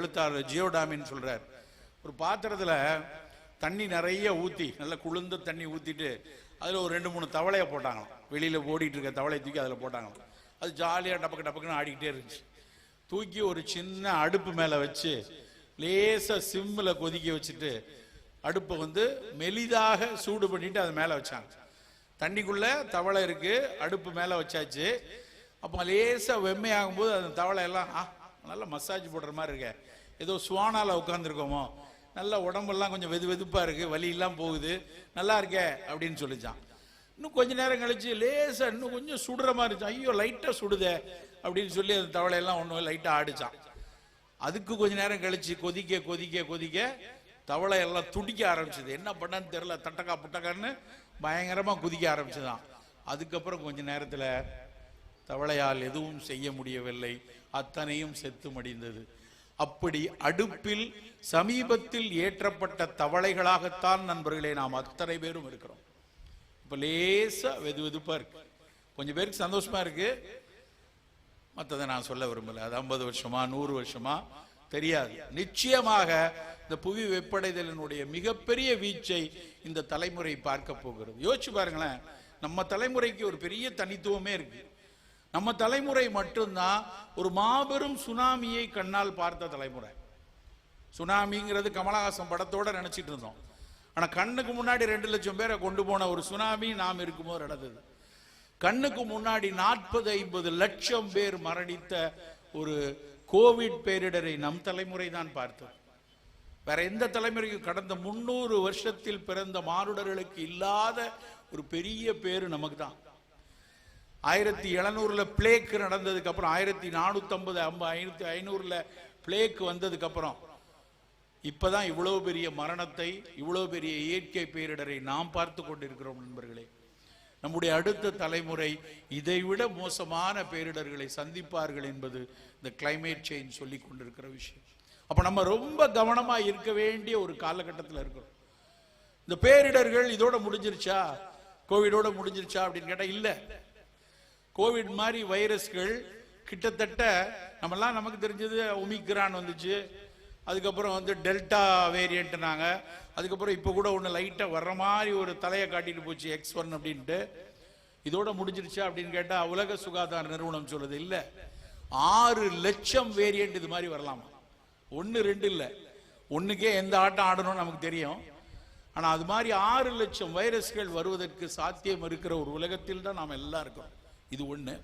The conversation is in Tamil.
எழுத்தாளர் ஜியோடாமின்னு சொல்கிறார் ஒரு பாத்திரத்தில் தண்ணி நிறைய ஊற்றி நல்லா குளிர்ந்த தண்ணி ஊற்றிட்டு அதில் ஒரு ரெண்டு மூணு தவளையை போட்டாங்களாம். வெளியில் ஓடிட்டு இருக்க தவளையை தூக்கி அதில் போட்டாங்களாம். அது ஜாலியாக டபக்கு டபக்குன்னு ஆடிக்கிட்டே இருந்துச்சு. தூக்கி ஒரு சின்ன அடுப்பு மேலே வச்சு லேசாக சிம்மில் கொதிக்க வச்சுட்டு அடுப்பை வந்து மெலிதாக சூடு பண்ணிட்டு அதை மேலே வச்சாங்க. தண்ணிக்குள்ளே தவளை இருக்குது அடுப்பு மேலே வச்சாச்சு. அப்போ லேசாக வெம்மையாகும் போது அந்த தவளை எல்லாம் ஆ நல்லா மசாஜ் போடுற மாதிரி இருக்க. ஏதோ சுவானால உட்காந்துருக்கோமோ நல்ல உடம்பெல்லாம் கொஞ்சம் வெது வெதுப்பா இருக்கு வலி எல்லாம் போகுது. நல்லா இருக்கே அப்படின்னு சொல்லிச்சான். இன்னும் கொஞ்ச நேரம் கழிச்சு லேசா இன்னும் கொஞ்சம் சுடுற மாதிரி இருந்துச்சு. ஐயோ லைட்டா சுடுதே அப்படின்னு சொல்லி அந்த தவளையெல்லாம் ஒன்று லைட்டா ஆடிச்சான். அதுக்கு கொஞ்ச நேரம் கழிச்சு கொதிக்க கொதிக்க கொதிக்க தவளை எல்லாம் துடிக்க ஆரம்பிச்சது. என்ன பண்ணன்னு தெரியல. தட்டக்கா புட்டக்கான்னு பயங்கரமா குதிக்க ஆரம்பிச்சுதான். அதுக்கப்புறம் கொஞ்ச நேரத்துல தவளையால் எதுவும் செய்ய முடியவில்லை. அத்தனையும் செத்து மடிந்தது. அப்படி அடுப்பில் சமீபத்தில் ஏற்றப்பட்ட தவளைகளாகத்தான் நண்பர்களே நாம் அத்தனை பேரும் இருக்கிறோம். இப்போ லேசாக வெது வெதுப்பா இருக்கு. கொஞ்சம் பேருக்கு சந்தோஷமா இருக்கு. மற்றதை நான் சொல்ல விரும்பல. அது ஐம்பது வருஷமா நூறு வருஷமா தெரியாது. நிச்சயமாக இந்த புவி வெப்படைதலினுடைய மிகப்பெரிய வீச்சை இந்த தலைமுறை பார்க்க போகிறது. யோசிச்சு பாருங்களேன் நம்ம தலைமுறைக்கு ஒரு பெரிய தனித்துவமே இருக்கு. நம்ம தலைமுறை மட்டும்தான் ஒரு மாபெரும் சுனாமியை கண்ணால் பார்த்த தலைமுறை. சுனாமிங்கிறது கமலஹாசன் படத்தோட நினைச்சிட்டு இருந்தோம். ஆனா கண்ணுக்கு முன்னாடி ரெண்டு லட்சம் பேரை கொண்டு போன ஒரு சுனாமி நாம் இருக்கும்போது நடந்தது. கண்ணுக்கு முன்னாடி நாற்பது ஐம்பது லட்சம் பேர் மரணித்த ஒரு கோவிட் பேரிடரை நம் தலைமுறை தான் பார்த்தோம் வேற எந்த தலைமுறைக்கும் கடந்த முன்னூறு வருஷத்தில் பிறந்த மானுடர்களுக்கு இல்லாத ஒரு பெரிய பேரு நமக்கு தான். ஆயிரத்தி எழுநூறுல பிளேக் நடந்ததுக்கு அப்புறம் ஆயிரத்தி நானூத்தி ஐம்பது ஐநூத்தி ஐநூறுல பிளேக் வந்ததுக்கு அப்புறம் இப்பதான் இவ்வளவு பெரிய மரணத்தை இவ்வளவு பெரிய இயற்கை பேரிடரை நாம் பார்த்து கொண்டிருக்கிறோம் நண்பர்களே. நம்முடைய அடுத்த தலைமுறை இதைவிட மோசமான பேரிடர்களை சந்திப்பார்கள் என்பது இந்த கிளைமேட் சேஞ்ச் சொல்லி கொண்டிருக்கிற விஷயம். அப்ப நம்ம ரொம்ப கவனமா இருக்க வேண்டிய ஒரு காலகட்டத்தில் இருக்கிறோம். இந்த பேரிடர்கள் இதோட முடிஞ்சிருச்சா? கோவிடோட முடிஞ்சிருச்சா அப்படின்னு கேட்டால் இல்லை. கோவிட் மாதிரி வைரஸ்கள் கிட்டத்தட்ட நம்மலாம் நமக்கு தெரிஞ்சது ஒமிக்ரான் வந்துச்சு. அதுக்கப்புறம் வந்து டெல்டா வேரியண்ட்னாங்க அதுக்கப்புறம் இப்போ கூட ஒன்று லைட்டாக வர்ற மாதிரி ஒரு தலையை காட்டிட்டு போச்சு எக்ஸ் ஒன் அப்படின்ட்டு. இதோட முடிஞ்சிருச்சா அப்படின்னு கேட்டால் உலக சுகாதார நிறுவனம் சொல்லுது இல்லை. ஆறு லட்சம் வேரியண்ட் இது மாதிரி வரலாமா? ஒன்று ரெண்டு இல்லை. ஒன்றுக்கே எந்த ஆட்டம் ஆடணும்னு நமக்கு தெரியும். ஆனால் அது மாதிரி ஆறு லட்சம் வைரஸ்கள் வருவதற்கு சாத்தியம் இருக்கிற ஒரு உலகத்தில் தான் நாம் எல்லாம் இருக்கிறோம். இது ஒன்று